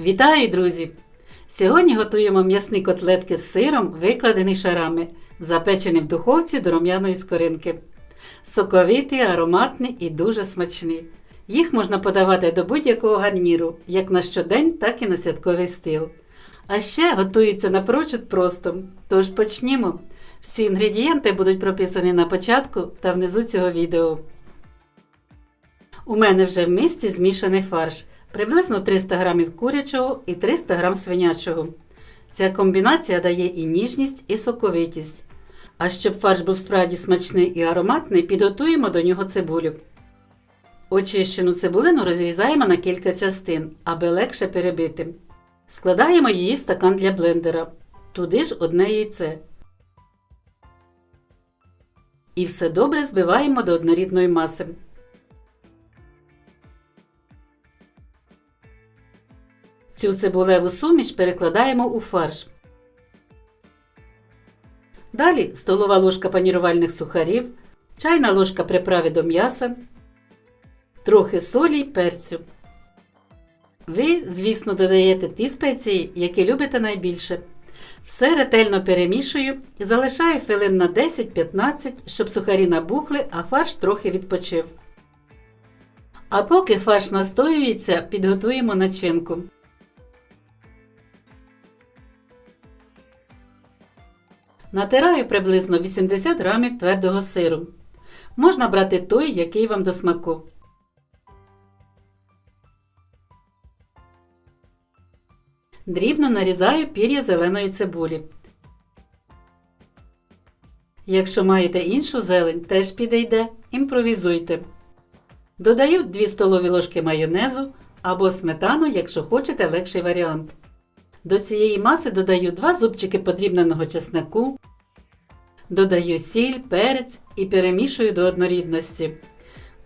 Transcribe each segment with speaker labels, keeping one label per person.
Speaker 1: Вітаю, друзі! Сьогодні готуємо м'ясні котлетки з сиром, викладені шарами, запечені в духовці до рум'яної скоринки. Соковиті, ароматні і дуже смачні. Їх можна подавати до будь-якого гарніру, як на щодень, так і на святковий стіл. А ще готуються напрочуд просто. Тож почнімо. Всі інгредієнти будуть прописані на початку та внизу цього відео. У мене вже в місці змішаний фарш. Приблизно 300 г курячого і 300 г свинячого. Ця комбінація дає і ніжність, і соковитість. А щоб фарш був справді смачний і ароматний, підготуємо до нього цибулю. Очищену цибулину розрізаємо на кілька частин, аби легше перебити. Складаємо її в стакан для блендера. Туди ж одне яйце. І все добре збиваємо до однорідної маси. Цю цибулеву суміш перекладаємо у фарш. Далі столова ложка панірувальних сухарів, чайна ложка приправи до м'яса, трохи солі й перцю. Ви, звісно, додаєте ті спеції, які любите найбільше. Все ретельно перемішую і залишаю хвилин на 10-15, щоб сухарі набухли, а фарш трохи відпочив. А поки фарш настоюється, підготуємо начинку. Натираю приблизно 80 грамів твердого сиру. Можна брати той, який вам до смаку. Дрібно нарізаю пір'я зеленої цибулі. Якщо маєте іншу зелень, теж підійде, імпровізуйте. Додаю 2 столові ложки майонезу або сметану, якщо хочете легший варіант. До цієї маси додаю 2 зубчики подрібненого чеснику, додаю сіль, перець і перемішую до однорідності.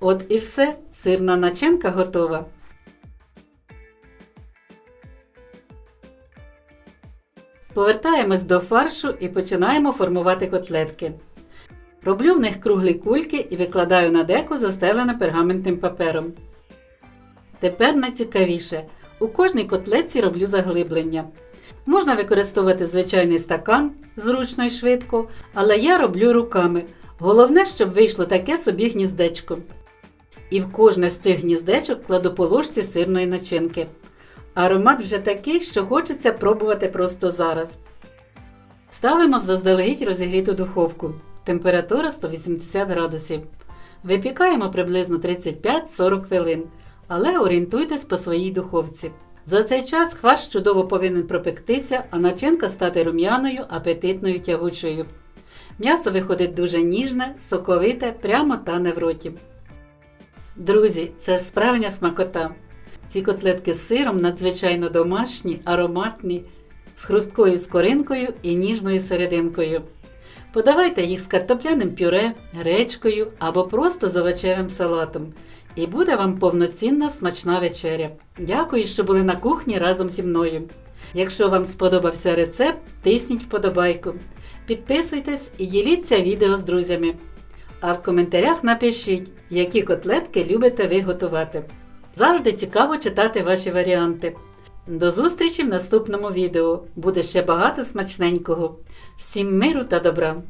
Speaker 1: От і все, сирна начинка готова. Повертаємось до фаршу і починаємо формувати котлетки. Роблю в них круглі кульки і викладаю на деко застелене пергаментним папером. Тепер найцікавіше. У кожній котлетці роблю заглиблення. Можна використовувати звичайний стакан зручно і швидко, але я роблю руками. Головне, щоб вийшло таке собі гніздечко. І в кожне з цих гніздечок кладу по ложці сирної начинки. Аромат вже такий, що хочеться пробувати просто зараз. Ставимо в заздалегідь розігріту духовку. Температура 180 градусів. Випікаємо приблизно 35-40 хвилин, але орієнтуйтесь по своїй духовці. За цей час хваш чудово повинен пропектися, а начинка стати рум'яною, апетитною тягучою. М'ясо виходить дуже ніжне, соковите, прямо тане в роті. Друзі, це справжня смакота. Ці котлетки з сиром надзвичайно домашні, ароматні, з хрусткою скоринкою і ніжною серединкою. Подавайте їх з картопляним пюре, гречкою або просто з овочевим салатом. І буде вам повноцінна смачна вечеря. Дякую, що були на кухні разом зі мною. Якщо вам сподобався рецепт, тисніть вподобайку. Підписуйтесь і діліться відео з друзями. А в коментарях напишіть, які котлетки любите ви готувати. Завжди цікаво читати ваші варіанти. До зустрічі в наступному відео. Буде ще багато смачненького. Всім миру та добра!